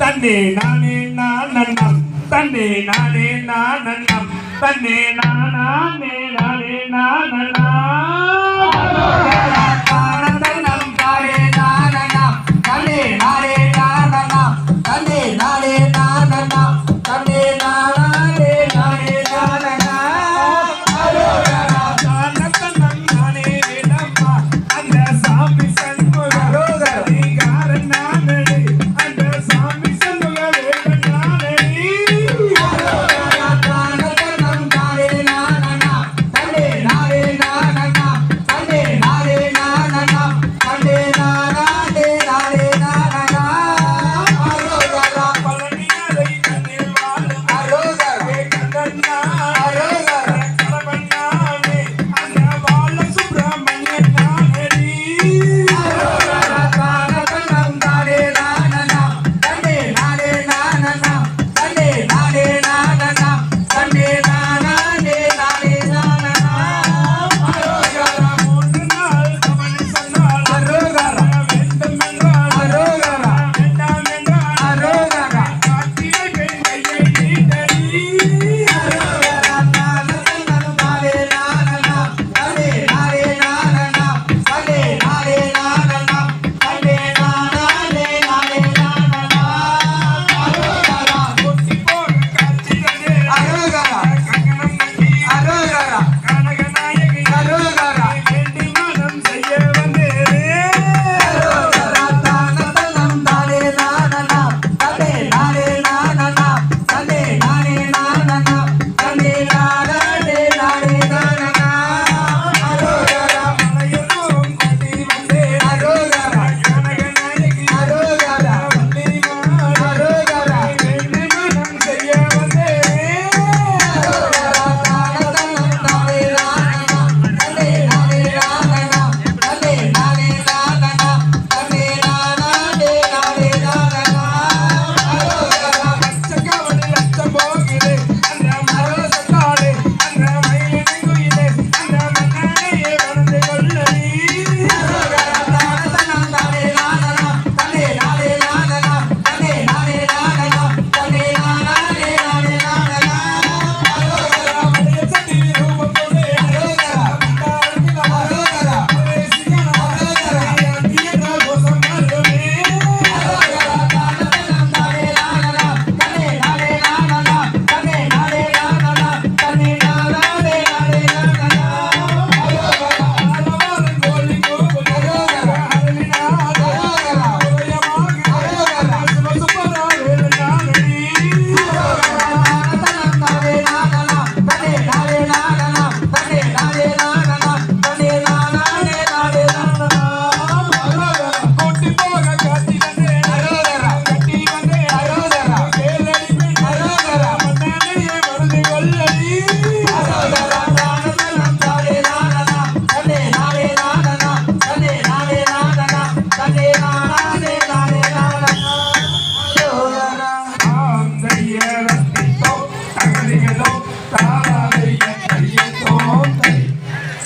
தன்னே நானே நான் நன்னம் தன்னே நானே நான் நன்னம் தன்னே நானே